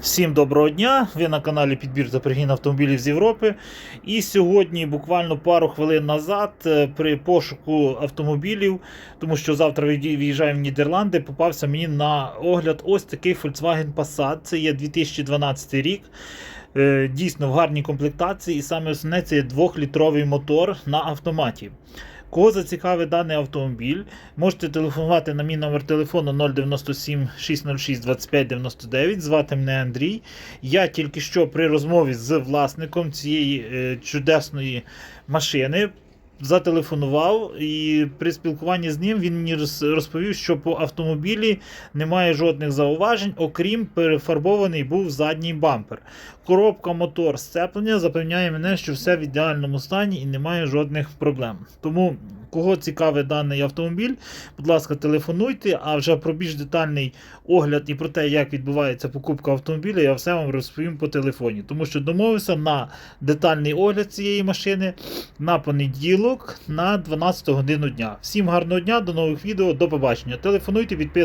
Всім доброго дня! Ви на каналі Підбір та автомобілів з Європи. І сьогодні, буквально пару хвилин назад, е, при пошуку автомобілів, тому що завтра виїжджаємо в Нідерланди, попався мені на огляд ось такий Volkswagen Passat. Це є 2012 рік. Е, Дійсно в гарній комплектації, і саме основне це є 2-літровий мотор на автоматі. Кого зацікавить даний автомобіль, можете телефонувати на мій номер телефону 097 606 25 99. Звати мене Андрій. Я тільки що при розмові з власником цієї е, чудесної машини зателефонував, і при спілкуванні з ним він мені розповів, що по автомобілі немає жодних зауважень, окрім перефарбований був задній бампер. Коробка, мотор, сцеплення запевняє мене, що все в ідеальному стані і немає жодних проблем. Тому, кого цікавить даний автомобіль, будь ласка, телефонуйте, а вже про більш детальний огляд і про те, як відбувається покупка автомобіля, я все вам розповім по телефоні. Тому що домовився на детальний огляд цієї машини на понеділок на 12 годину дня. Всім гарного дня, до нових відео, до побачення. Телефонуйте, підписуйтесь.